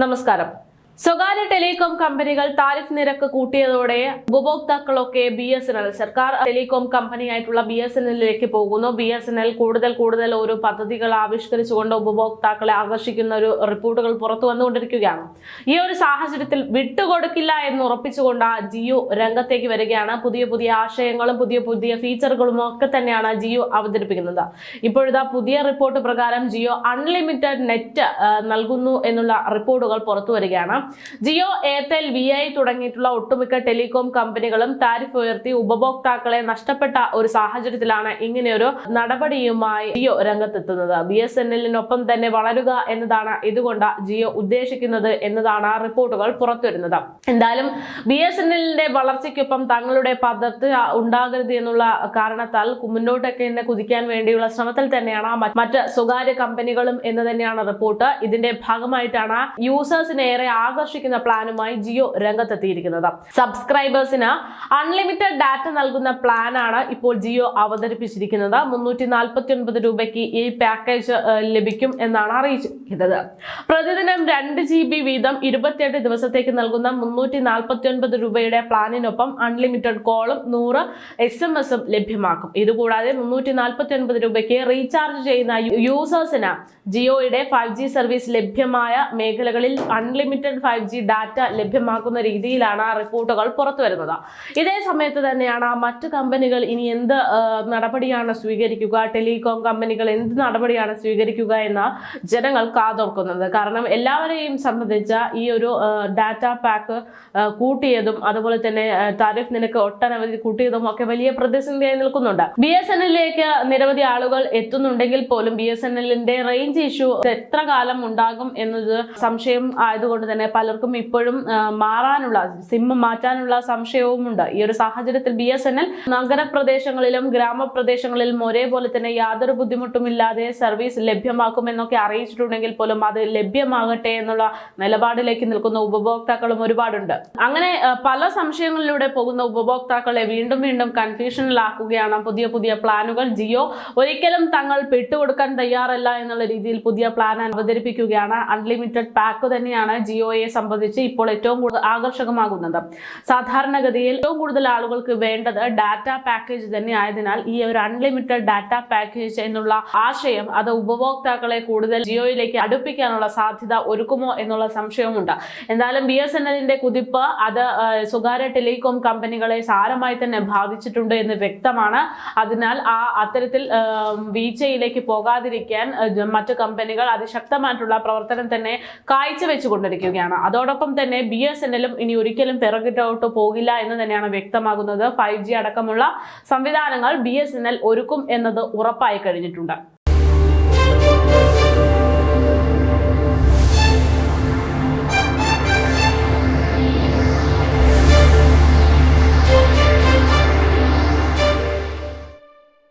നമസ്കാരം. സ്വകാര്യ ടെലികോം കമ്പനികൾ താരിഫ് നിരക്ക് കൂട്ടിയതോടെ ഉപഭോക്താക്കളൊക്കെ ബി എസ് എൻ എൽ സർക്കാർ ടെലികോം കമ്പനിയായിട്ടുള്ള ബി എസ് എൻ എല്ലിലേക്ക് പോകുന്നു. ബി എസ് എൻ എൽ കൂടുതൽ കൂടുതൽ ഓരോ പദ്ധതികൾ ആവിഷ്കരിച്ചുകൊണ്ട് ഉപഭോക്താക്കളെ ആകർഷിക്കുന്ന ഒരു റിപ്പോർട്ടുകൾ പുറത്തു വന്നുകൊണ്ടിരിക്കുകയാണ്. ഈ ഒരു സാഹചര്യത്തിൽ വിട്ടുകൊടുക്കില്ല എന്ന് ഉറപ്പിച്ചുകൊണ്ട് ജിയോ രംഗത്തേക്ക് വരികയാണ്. പുതിയ പുതിയ ആശയങ്ങളും പുതിയ പുതിയ ഫീച്ചറുകളും ഒക്കെ തന്നെയാണ് ജിയോ അവതരിപ്പിക്കുന്നത്. ഇപ്പോഴത്തെ പുതിയ റിപ്പോർട്ട് പ്രകാരം ജിയോ അൺലിമിറ്റഡ് നെറ്റ് നൽകുന്നു എന്നുള്ള റിപ്പോർട്ടുകൾ പുറത്തു വരികയാണ്. ജിയോ എയർടെൽ വി ഐ തുടങ്ങിയിട്ടുള്ള ഒട്ടുമിക്ക ടെലികോം കമ്പനികളും താരിഫ് ഉയർത്തി ഉപഭോക്താക്കളെ നഷ്ടപ്പെട്ട ഒരു സാഹചര്യത്തിലാണ് ഇങ്ങനെയൊരു നടപടിയുമായി ജിയോ രംഗത്തെത്തുന്നത്. ബി എസ് എൻ എല്ലിനൊപ്പം തന്നെ വളരുക എന്നതാണ് ഇതുകൊണ്ട് ജിയോ ഉദ്ദേശിക്കുന്നത് എന്നതാണ് റിപ്പോർട്ടുകൾ പുറത്തുവരുന്നത്. എന്തായാലും ബി എസ് എൻ എല്ലിന്റെ വളർച്ചയ്ക്കൊപ്പം തങ്ങളുടെ പദ്ധതി ഉണ്ടാകരുത് എന്നുള്ള കാരണത്താൽ മുന്നോട്ടൊക്കെ തന്നെ കുതിക്കാൻ വേണ്ടിയുള്ള ശ്രമത്തിൽ തന്നെയാണ് മറ്റ് സ്വകാര്യ കമ്പനികളും എന്ന് തന്നെയാണ് റിപ്പോർട്ട്. ഇതിന്റെ ഭാഗമായിട്ടാണ് യൂസേഴ്സിനേറെ ഏറെ ആകർഷിക്കുന്ന പ്ലാനുമായി ജിയോ രംഗത്തെത്തിയിരിക്കുന്നത്. സബ്സ്ക്രൈബേഴ്സിന് അൺലിമിറ്റഡ് ഡാറ്റ നൽകുന്ന പ്ലാനാണ് ഇപ്പോൾ ജിയോ അവതരിപ്പിച്ചിരിക്കുന്നത്. മുന്നൂറ്റി നാൽപ്പത്തി ഒൻപത് രൂപയ്ക്ക് ഈ പാക്കേജ് ലഭിക്കും എന്നാണ് അറിയിച്ചിരിക്കുന്നത്. പ്രതിദിനം രണ്ട് ജി ബി വീതം ഇരുപത്തിയെട്ട് ദിവസത്തേക്ക് നൽകുന്ന മുന്നൂറ്റി നാൽപ്പത്തി ഒൻപത് രൂപയുടെ പ്ലാനിനൊപ്പം അൺലിമിറ്റഡ് കോളും നൂറ് എസ് എം എസും ലഭ്യമാക്കും. ഇതുകൂടാതെ മുന്നൂറ്റി നാൽപ്പത്തി ഒൻപത് രൂപയ്ക്ക് റീചാർജ് ചെയ്യുന്ന യൂസേഴ്സിന് ജിയോയുടെ ഫൈവ് ജി സർവീസ് ലഭ്യമായ മേഖലകളിൽ അൺലിമിറ്റഡ് ഫൈവ് ജി ഡാറ്റ ലഭ്യമാക്കുന്ന രീതിയിലാണ് റിപ്പോർട്ടുകൾ പുറത്തു വരുന്നത്. ഇതേ സമയത്ത് തന്നെയാണ് മറ്റു കമ്പനികൾ ഇനി എന്ത് നടപടിയാണ് സ്വീകരിക്കുക ടെലികോം കമ്പനികൾ എന്ത് നടപടിയാണ് സ്വീകരിക്കുക എന്ന് ജനങ്ങൾ കാതോർക്കുന്നത്. കാരണം എല്ലാവരെയും സംബന്ധിച്ച ഈ ഒരു ഡാറ്റ പാക്ക് കൂട്ടിയതും അതുപോലെ തന്നെ താരിഫ് നിരക്ക് ഒട്ടനവധി കൂട്ടിയതും ഒക്കെ വലിയ പ്രതിസന്ധിയായി നിൽക്കുന്നുണ്ട്. ബി എസ് എൻ എല്ലിലേക്ക് നിരവധി ആളുകൾ എത്തുന്നുണ്ടെങ്കിൽ പോലും ബി എസ് എൻ എല്ലിന്റെ റേഞ്ച് ഇഷ്യൂ എത്ര കാലം ഉണ്ടാകും എന്നത് സംശയം ആയതുകൊണ്ട് തന്നെ പലർക്കും ഇപ്പോഴും മാറാനുള്ള സിം മാറ്റാനുള്ള സംശയവുമുണ്ട്. ഈ ഒരു സാഹചര്യത്തിൽ ബി എസ് എൻ എൽ നഗരപ്രദേശങ്ങളിലും ഗ്രാമപ്രദേശങ്ങളിലും ഒരേപോലെ തന്നെ യാതൊരു ബുദ്ധിമുട്ടുമില്ലാതെ സർവീസ് ലഭ്യമാക്കുമെന്നൊക്കെ അറിയിച്ചിട്ടുണ്ടെങ്കിൽ പോലും അത് ലഭ്യമാകട്ടെ എന്നുള്ള നിലപാടിലേക്ക് നിൽക്കുന്ന ഉപഭോക്താക്കളും ഒരുപാടുണ്ട്. അങ്ങനെ പല സംശയങ്ങളിലൂടെ പോകുന്ന ഉപഭോക്താക്കളെ വീണ്ടും വീണ്ടും കൺഫ്യൂഷനിലാക്കുകയാണ് പുതിയ പുതിയ പ്ലാനുകൾ. ജിയോ ഒരിക്കലും തങ്ങൾ പെട്ടുകൊടുക്കാൻ തയ്യാറല്ല എന്നുള്ള രീതിയിൽ പുതിയ പ്ലാൻ അവതരിപ്പിക്കുകയാണ്. അൺലിമിറ്റഡ് പാക്ക് തന്നെയാണ് ജിയോയെ സംബന്ധിച്ച് ഇപ്പോൾ ഏറ്റവും കൂടുതൽ ആകർഷകമാകുന്നത്. സാധാരണഗതിയിൽ ഏറ്റവും കൂടുതൽ ആളുകൾക്ക് വേണ്ടത് ഡാറ്റ പാക്കേജ് തന്നെ ആയതിനാൽ ഈ ഒരു അൺലിമിറ്റഡ് ഡാറ്റ പാക്കേജ് എന്നുള്ള ആശയം അത് ഉപഭോക്താക്കളെ കൂടുതൽ ജിയോയിലേക്ക് അടുപ്പിക്കാനുള്ള സാധ്യത ഒരുക്കുമോ എന്നുള്ള സംശയവുമുണ്ട്. എന്തായാലും ബി എസ് എൻ എല്ലിന്റെ കുതിപ്പ് അത് സ്വകാര്യ ടെലികോം കമ്പനികളെ സാരമായി തന്നെ ബാധിച്ചിട്ടുണ്ട് എന്ന് വ്യക്തമാണ്. അതിനാൽ ആ അത്തരത്തിൽ വീഴ്ചയിലേക്ക് പോകാതിരിക്കാൻ മറ്റു കമ്പനികൾ അതിശക്തമായിട്ടുള്ള പ്രവർത്തനം തന്നെ കാഴ്ചവെച്ചുകൊണ്ടിരിക്കുകയാണ്. അതോടൊപ്പം തന്നെ ബി എസ് എൻ എല്ലും ഇനി ഒരിക്കലും പിറകിട്ടോട്ട് പോകില്ല എന്ന് തന്നെയാണ് വ്യക്തമാകുന്നത്. ഫൈവ് അടക്കമുള്ള സംവിധാനങ്ങൾ ബി ഒരുക്കും എന്നത് ഉറപ്പായി കഴിഞ്ഞിട്ടുണ്ട്.